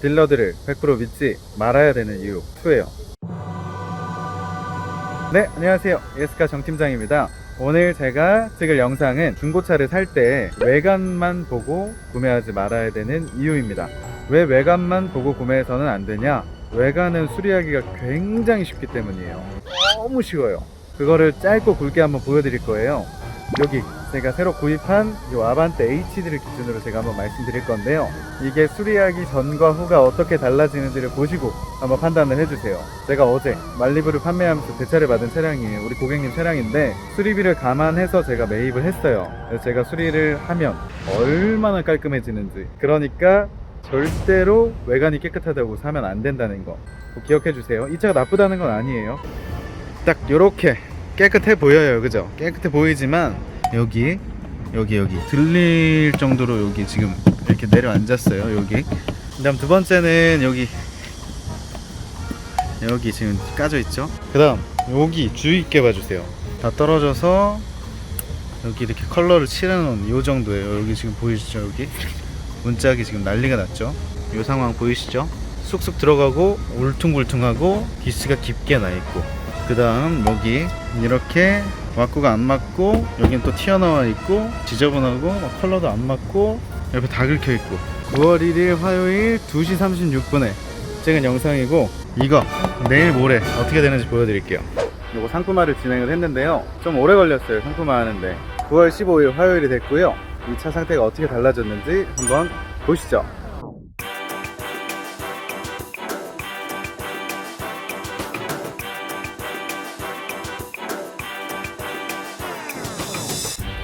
딜러들을 100% 믿지 말아야 되는 이유 2예요. 네, 안녕하세요. 예스카 정팀장입니다. 오늘 제가 찍을 영상은 중고차를 살 때 외관만 보고 구매하지 말아야 되는 이유입니다. 왜 외관만 보고 구매해서는 안 되냐? 외관은 수리하기가 굉장히 쉽기 때문이에요. 너무 쉬워요. 그거를 짧고 굵게 한번 보여드릴 거예요. 여기 제가 새로 구입한 이 아반떼 HD를 기준으로 제가 한번 말씀드릴 건데요. 이게 수리하기 전과 후가 어떻게 달라지는지를 보시고 한번 판단을 해주세요. 제가 어제 말리부를 판매하면서 대차를 받은 차량이에요. 우리 고객님 차량인데 수리비를 감안해서 제가 매입을 했어요. 제가 수리를 하면 얼마나 깔끔해지는지. 그러니까 절대로 외관이 깨끗하다고 사면 안 된다는 거. 꼭 기억해 주세요. 이 차가 나쁘다는 건 아니에요. 딱 요렇게 깨끗해 보여요. 그죠? 깨끗해 보이지만 여기 여기 여기 들릴 정도로 여기 지금 이렇게 내려앉았어요. 여기. 그 다음 두 번째는 여기 여기 지금 까져 있죠. 그 다음 여기 주의 있게 봐주세요. 다 떨어져서 여기 이렇게 컬러를 칠해놓은 요 정도예요. 여기 지금 보이시죠? 여기 문짝이 지금 난리가 났죠. 요 상황 보이시죠? 쑥쑥 들어가고 울퉁불퉁하고 기스가 깊게 나 있고 그 다음 여기 이렇게 와꾸가 안 맞고 여긴 또 튀어나와 있고 지저분하고 막 컬러도 안 맞고 옆에 다 긁혀 있고. 9월 1일 화요일 2시 36분에 찍은 영상이고 이거 내일 모레 어떻게 되는지 보여드릴게요. 요거 상품화를 진행을 했는데요. 좀 오래 걸렸어요 상품화 하는데. 9월 15일 화요일이 됐고요. 이 차 상태가 어떻게 달라졌는지 한번 보시죠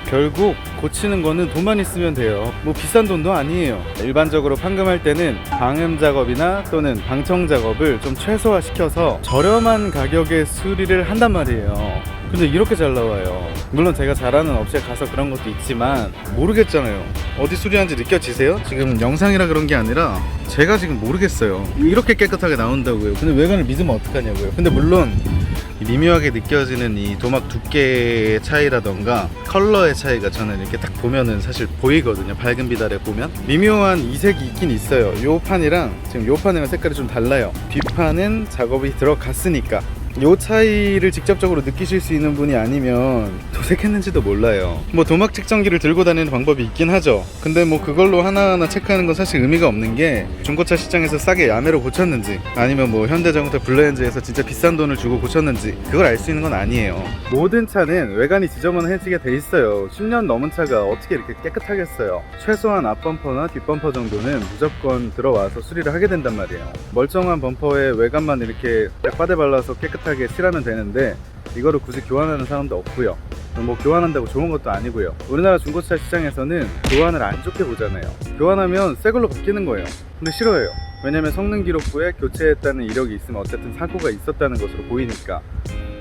결국 고치는 거는 돈만 있으면 돼요. 뭐 비싼 돈도 아니에요. 일반적으로 판금할 때는 방음 작업이나 또는 방청 작업을 좀 최소화 시켜서 저렴한 가격에 수리를 한단 말이에요. 근데 이렇게 잘 나와요. 물론 제가 잘하는 업체 가서 그런 것도 있지만 모르겠잖아요. 어디 수리하는지 느껴지세요? 지금 영상이라 그런 게 아니라 제가 지금 모르겠어요. 이렇게 깨끗하게 나온다고요. 근데 외관을 믿으면 어떡하냐고요. 근데 물론 이 미묘하게 느껴지는 이 도막 두께의 차이라던가 컬러의 차이가 저는 이렇게 딱 보면은 사실 보이거든요. 밝은 빛 아래 보면 미묘한 이색이 있긴 있어요. 요 판이랑 지금 요 판이랑 색깔이 좀 달라요. 뒷판은 작업이 들어갔으니까 요 차이를 직접적으로 느끼실 수 있는 분이 아니면 도색했는지도 몰라요. 뭐 도막 측정기를 들고 다니는 방법이 있긴 하죠. 근데 뭐 그걸로 하나하나 체크하는 건 사실 의미가 없는 게 중고차 시장에서 싸게 야매로 고쳤는지 아니면 뭐 현대자동차 블레엔즈에서 진짜 비싼 돈을 주고 고쳤는지 그걸 알 수 있는 건 아니에요. 모든 차는 외관이 지저분해지게 돼 있어요. 10년 넘은 차가 어떻게 이렇게 깨끗하겠어요. 최소한 앞범퍼나 뒷범퍼 정도는 무조건 들어와서 수리를 하게 된단 말이에요. 멀쩡한 범퍼에 외관만 이렇게 약바대 발라서 깨끗 하게 칠하면 되는데 이거를 굳이 교환하는 사람도 없고요. 뭐 교환한다고 좋은 것도 아니고요. 우리나라 중고차 시장에서는 교환을 안 좋게 보잖아요. 교환하면 새 걸로 바뀌는 거예요. 근데 싫어해요. 왜냐면 성능 기록부에 교체했다는 이력이 있으면 어쨌든 사고가 있었다는 것으로 보이니까.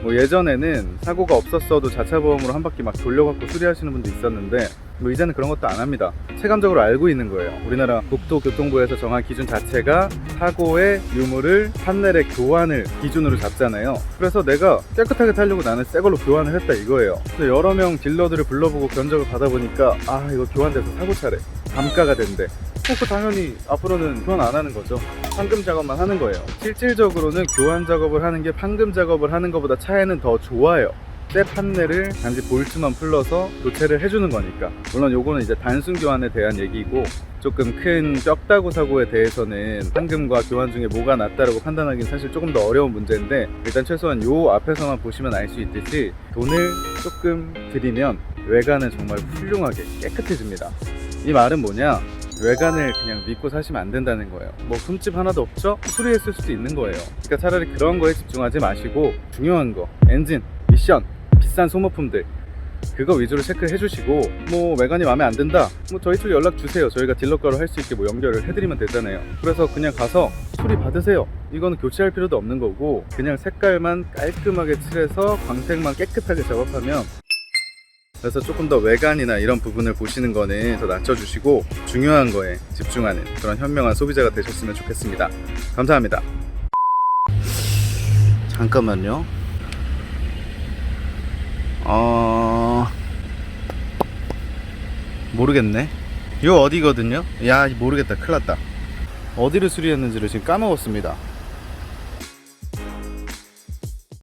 뭐 예전에는 사고가 없었어도 자차 보험으로 한 바퀴 막 돌려갖고 수리하시는 분도 있었는데 뭐 이제는 그런 것도 안 합니다. 체감적으로 알고 있는 거예요. 우리나라 국토교통부에서 정한 기준 자체가 사고의 유무를 판넬의 교환을 기준으로 잡잖아요. 그래서 내가 깨끗하게 타려고 나는 새 걸로 교환을 했다 이거예요. 그래서 여러 명 딜러들을 불러보고 견적을 받아보니까 아 이거 교환돼서 사고차래. 감가가 된대. 어, 그 당연히 앞으로는 교환 안 하는 거죠. 판금 작업만 하는 거예요. 실질적으로는 교환 작업을 하는 게 판금 작업을 하는 것보다 차에는 더 좋아요. 새 판넬을 단지 볼트만 풀러서 교체를 해주는 거니까. 물론 요거는 이제 단순 교환에 대한 얘기고 조금 큰 뼈다구 사고에 대해서는 판금과 교환 중에 뭐가 낫다라고 판단하기는 사실 조금 더 어려운 문제인데 일단 최소한 요 앞에서만 보시면 알 수 있듯이 돈을 조금 들이면 외관은 정말 훌륭하게 깨끗해집니다. 이 말은 뭐냐? 외관을 그냥 믿고 사시면 안 된다는 거예요. 뭐 흠집 하나도 없죠? 수리했을 수도 있는 거예요. 그러니까 차라리 그런 거에 집중하지 마시고 중요한 거 엔진, 미션, 비싼 소모품들 그거 위주로 체크해 주시고 뭐 외관이 마음에 안 든다 뭐 저희 쪽에 연락 주세요 저희가 딜러가로 할 수 있게 뭐 연결을 해드리면 되잖아요 그래서 그냥 가서 수리 받으세요 이거는 교체할 필요도 없는 거고 그냥 색깔만 깔끔하게 칠해서 광택만 깨끗하게 작업하면 그래서 조금 더 외관이나 이런 부분을 보시는 거는 더 낮춰주시고 중요한 거에 집중하는 그런 현명한 소비자가 되셨으면 좋겠습니다. 감사합니다. 잠깐만요. 어 모르겠네. 이거 어디거든요? 야 모르겠다. 큰일 났다. 어디를 수리했는지를 지금 까먹었습니다